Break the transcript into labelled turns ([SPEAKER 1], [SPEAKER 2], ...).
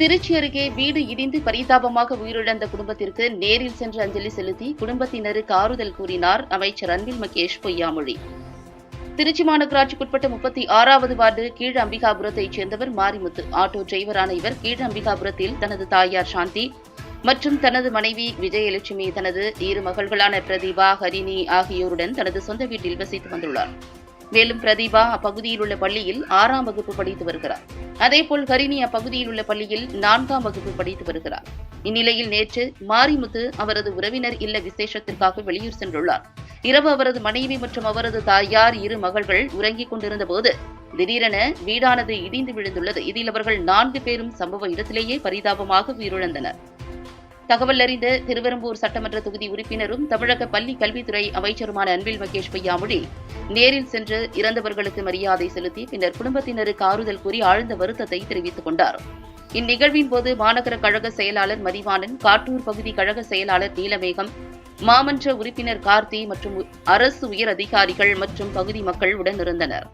[SPEAKER 1] திருச்சி அருகே வீடு இடிந்து பரிதாபமாக உயிரிழந்த குடும்பத்திற்கு நேரில் சென்று அஞ்சலி செலுத்தி குடும்பத்தினருக்கு ஆறுதல் கூறினார் அமைச்சர் அன்பில் மகேஷ் பொய்யாமொழி. திருச்சி மாநகராட்சிக்குட்பட்ட முப்பத்தி ஆறாவது வார்டு கீழ் அம்பிகாபுரத்தைச் சேர்ந்தவர் மாரிமுத்து. ஆட்டோ டிரைவரான இவர் கீழ் அம்பிகாபுரத்தில் தனது தாயார் சாந்தி மற்றும் தனது மனைவி விஜயலட்சுமி தனது இரு மகள்களான பிரதீபா ஹரிணி ஆகியோருடன் தனது சொந்த வீட்டில் வசித்து வந்துள்ளார். மேலும் பிரதீபா அப்பகுதியில் உள்ள பள்ளியில் ஆறாம் வகுப்பு படித்து வருகிறார். அதேபோல் கரிணி அப்பகுதியில் உள்ள பள்ளியில் நான்காம் வகுப்பு படித்து வருகிறார். இந்நிலையில் நேற்று மாரிமுத்து அவரது உறவினர் இல்ல விசேஷத்திற்காக வெளியூர் சென்றுள்ளார். இரவு அவரது மனைவி மற்றும் அவரது தாயார் இரு மகள்கள் உறங்கிக் கொண்டிருந்த போது திடீரென வீடானது இடிந்து விழுந்துள்ளது. இதில் அவர்கள் நான்கு பேரும் சம்பவ இடத்திலேயே பரிதாபமாக உயிரிழந்தனர். தகவல் அறிந்த திருவெரும்பூர் சட்டமன்ற தொகுதி உறுப்பினரும் தமிழக பள்ளி கல்வித்துறை அமைச்சருமான அன்பில் மகேஷ் பொய்யாமொழி நேரில் சென்று இறந்தவர்களுக்கு மரியாதை செலுத்தி பின்னர் குடும்பத்தினருக்கு ஆறுதல் கூறி ஆழ்ந்த வருத்தத்தை தெரிவித்துக் கொண்டார். இந்நிகழ்வின் போது மாநகர கழக செயலாளர் மதிவாணன் காட்டூர் பகுதி கழக செயலாளர் நீலமேகம் மாமன்ற உறுப்பினர் கார்த்தி மற்றும் அரசு உயர் அதிகாரிகள் மற்றும் பகுதி மக்கள் உடனிருந்தனர்.